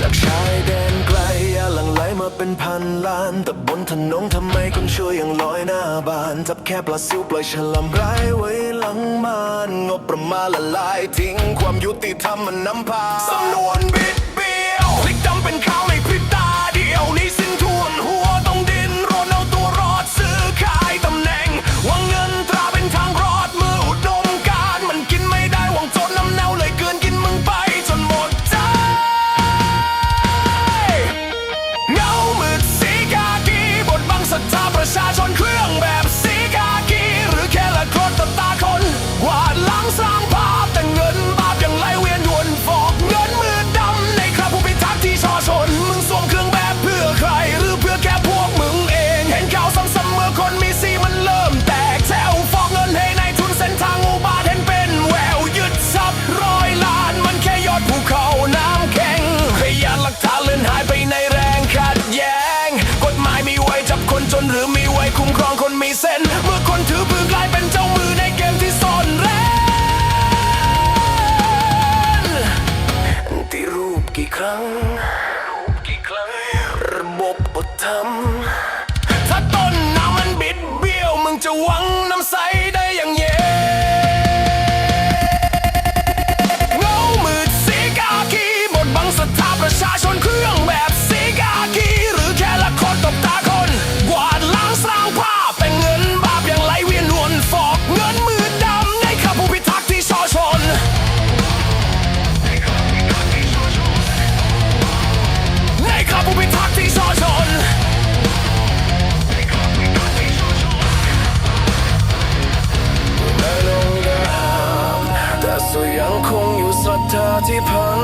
จากชายแดนไกลยาหลั่งไหลมาเป็นพันล้าน แต่บนถนนทำไมก็เชื่ออย่างลอยหน้าบาน จับแค่ปลาซิวปล่อยฉลามร้ายไว้หลังมาน งบประมาณละลายทิ้ง ความยุติธรรมมันนำพาสำนวนบิด เซ็นเมื่อคนถือปืนกลายเป็นเจ้ามือในเกมที่ซ่อนเร้นตีรูปกี่ครั้ง ระบบปดทำถ้าต้นน้ำมันบิดเบี้ยว มึงจะหวังน้ำใสได้อย่างเย็เงามืดสีกาคีหมดบังสถาประชาชน party pose